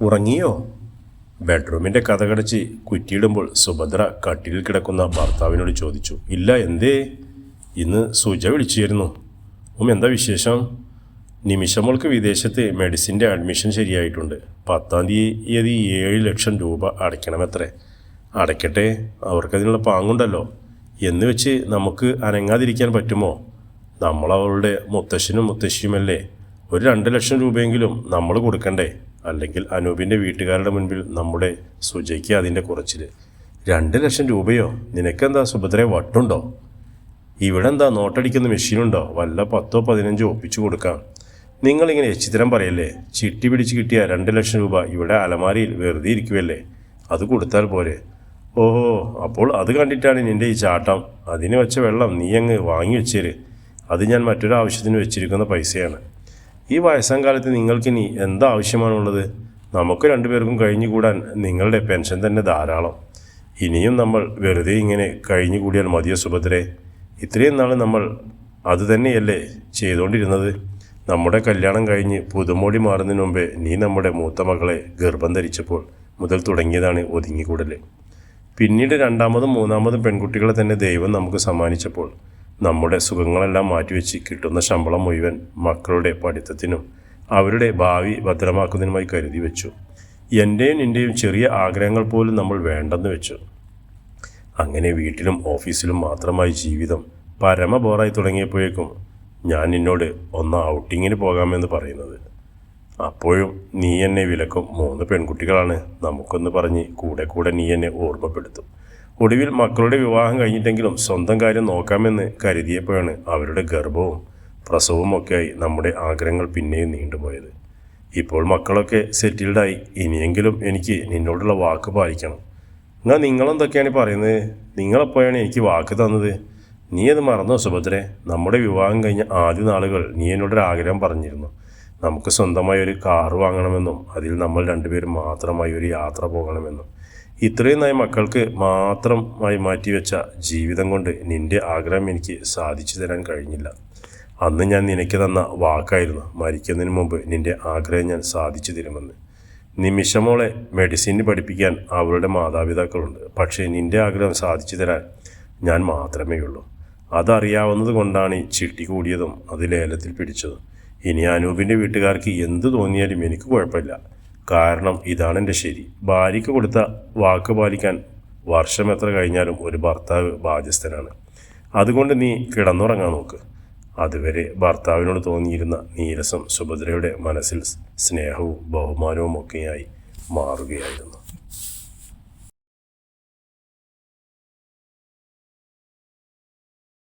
ഉറങ്ങിയോ? ബെഡ്റൂമിന്റെ കഥകടച്ച് കുറ്റിയിടുമ്പോൾ സുഭദ്ര കട്ടിലിൽ കിടക്കുന്ന ഭർത്താവിനോട് ചോദിച്ചു ഇല്ല എന്തേ? ഇന്ന് സുജ വിളിച്ചിരുന്നു. ഉം എന്താ വിശേഷം? നിമിഷമോൾക്ക് വിദേശത്ത് മെഡിസിന്റെ അഡ്മിഷൻ ശരിയായിട്ടുണ്ട്. പത്താം തീയതി ഏഴ് ലക്ഷം രൂപ അടയ്ക്കണമത്രേ. അടയ്ക്കട്ടെ അവർക്കതിനുള്ള പാങ്ങുണ്ടല്ലോ. എന്ന് വെച്ച് നമുക്ക് അനങ്ങാതിരിക്കാൻ പറ്റുമോ? നമ്മളവളുടെ മുത്തശ്ശനും മുത്തശ്ശിയുമല്ലേ? ഒരു രണ്ട് ലക്ഷം രൂപയെങ്കിലും നമ്മൾ കൊടുക്കണ്ടേ? അല്ലെങ്കിൽ അനൂപിന്റെ വീട്ടുകാരുടെ മുൻപിൽ നമ്മുടെ സുജയ്ക്ക് അതിന്റെ കുറച്ചിൽ രണ്ട് ലക്ഷം രൂപയോ? നിനക്കെന്താ സുഭദ്രയെ വട്ടുണ്ടോ? ഇവിടെ എന്താ നോട്ടടിക്കുന്ന മെഷീനുണ്ടോ? വല്ല പത്തോ പതിനഞ്ചോ ഒപ്പിച്ചു കൊടുക്കാം. നിങ്ങളിങ്ങനെ എച്ചിത്തരം പറയല്ലേ? ചിട്ടി പിടിച്ച് കിട്ടിയ രണ്ട് ലക്ഷം രൂപ ഇവിടെ അലമാരിയിൽ വെറുതെ ഇരിക്കുമല്ലേ അത് കൊടുത്താൽ പോരെ. ഓഹോ അപ്പോൾ അത് കണ്ടിട്ടാണ് നിന്റെ ഈ ചാട്ടം. അതിന് വെച്ച വെള്ളം നീ അങ്ങ് വാങ്ങി വെച്ചേര്. അത് ഞാൻ മറ്റൊരു ആവശ്യത്തിന് വെച്ചിരിക്കുന്ന പൈസയാണ്. ഈ വയസ്സാം കാലത്ത് നിങ്ങൾക്കിനി എന്താ ആവശ്യമാണുള്ളത് നമുക്ക് രണ്ടുപേർക്കും കഴിഞ്ഞുകൂടാൻ നിങ്ങളുടെ പെൻഷൻ തന്നെ ധാരാളം. ഇനിയും നമ്മൾ വെറുതെ ഇങ്ങനെ കഴിഞ്ഞുകൂടിയാൽ മതിയോ സുഭദ്രേ? ഇത്രയും നാൾ നമ്മൾ അത് തന്നെയല്ലേ ചെയ്തുകൊണ്ടിരുന്നത് നമ്മുടെ കല്യാണം കഴിഞ്ഞ് പുതുമോടി മാറുന്നതിന് മുമ്പേ നീ നമ്മുടെ മൂത്ത മകളെ ഗർഭം ധരിച്ചപ്പോൾ മുതൽ തുടങ്ങിയതാണ് ഒതുങ്ങിക്കൂടൽ പിന്നീട് രണ്ടാമതും മൂന്നാമതും പെൺകുട്ടികളെ തന്നെ ദൈവം നമുക്ക് സമ്മാനിച്ചപ്പോൾ നമ്മുടെ സുഖങ്ങളെല്ലാം മാറ്റിവെച്ച് കിട്ടുന്ന ശമ്പളം മുഴുവൻ മക്കളുടെ പഠിത്തത്തിനും അവരുടെ ഭാവി ഭദ്രമാക്കുന്നതിനുമായി കരുതി വെച്ചു. എന്റെയും നിന്റെയും ചെറിയ ആഗ്രഹങ്ങൾ പോലും നമ്മൾ വേണ്ടെന്ന് വെച്ചു. അങ്ങനെ വീട്ടിലും ഓഫീസിലും മാത്രമായി ജീവിതം പരമ ബോറായി തുടങ്ങിയപ്പോഴേക്കും ഞാൻ നിന്നോട് ഒന്ന് ഔട്ടിങ്ങിന് പോകാമെന്ന് പറയുന്നത്. അപ്പോഴും നീ എന്നെ വിലക്കും മൂന്ന് പെൺകുട്ടികളാണ്. നമുക്കൊന്ന് പറഞ്ഞ് കൂടെ കൂടെ നീ എന്നെ ഓർമ്മപ്പെടുത്തും. ഒടുവിൽ മക്കളുടെ വിവാഹം കഴിഞ്ഞിട്ടെങ്കിലും സ്വന്തം കാര്യം നോക്കാമെന്ന് കരുതിയപ്പോഴാണ് അവരുടെ ഗർഭവും പ്രസവവും ഒക്കെയായി നമ്മുടെ ആഗ്രഹങ്ങൾ പിന്നെയും നീണ്ടുപോയത്. ഇപ്പോൾ മക്കളൊക്കെ സെറ്റിൽഡായി. ഇനിയെങ്കിലും എനിക്ക് നിന്നോടുള്ള വാക്ക് പാലിക്കണം. എന്നാൽ നിങ്ങളെന്തൊക്കെയാണ് പറയുന്നത്? നിങ്ങളെപ്പോഴാണ് എനിക്ക് വാക്ക് തന്നത്? നീ അത് മറന്നോ സുഭദ്രെ? നമ്മുടെ വിവാഹം കഴിഞ്ഞ ആദ്യ നാളുകൾ നീ എന്നോടൊരു ആഗ്രഹം പറഞ്ഞിരുന്നു. നമുക്ക് സ്വന്തമായി ഒരു കാറ് വാങ്ങണമെന്നും അതിൽ നമ്മൾ രണ്ടുപേരും മാത്രമായി ഒരു യാത്ര പോകണമെന്നും. ഇത്രയും നായി മക്കൾക്ക് മാത്രമായി മാറ്റിവെച്ച ജീവിതം കൊണ്ട് നിന്റെ ആഗ്രഹം എനിക്ക് സാധിച്ചു തരാൻ കഴിഞ്ഞില്ല. അന്ന് ഞാൻ നിനക്ക് തന്ന വാക്കായിരുന്നു മരിക്കുന്നതിന് മുമ്പ് നിന്റെ ആഗ്രഹം ഞാൻ സാധിച്ചു തരുമെന്ന്. നിമിഷമോളെ മെഡിസിൻ പഠിപ്പിക്കാൻ അവളുടെ മാതാപിതാക്കളുണ്ട്. പക്ഷേ നിന്റെ ആഗ്രഹം സാധിച്ചു തരാൻ ഞാൻ മാത്രമേ ഉള്ളൂ. അതറിയാവുന്നത് കൊണ്ടാണ് ഈ ചിട്ടി കൂടിയതും അത് ലേലത്തിൽ പിടിച്ചതും. ഇനി അനൂപിന്റെ വീട്ടുകാർക്ക് എന്ത് തോന്നിയാലും എനിക്ക് കുഴപ്പമില്ല. കാരണം ഇതാണ് എന്റെ ശരി. ഭാര്യയ്ക്ക് കൊടുത്ത വാക്ക് പാലിക്കാൻ വർഷം എത്ര കഴിഞ്ഞാലും ഒരു ഭർത്താവ് ബാധ്യസ്ഥനാണ്. അതുകൊണ്ട് നീ കിടന്നുറങ്ങാൻ നോക്ക്. അതുവരെ ഭർത്താവിനോട് തോന്നിയിരുന്ന നീരസം സുഭദ്രയുടെ മനസ്സിൽ സ്നേഹവും ബഹുമാനവും ഒക്കെയായി മാറുകയായിരുന്നു.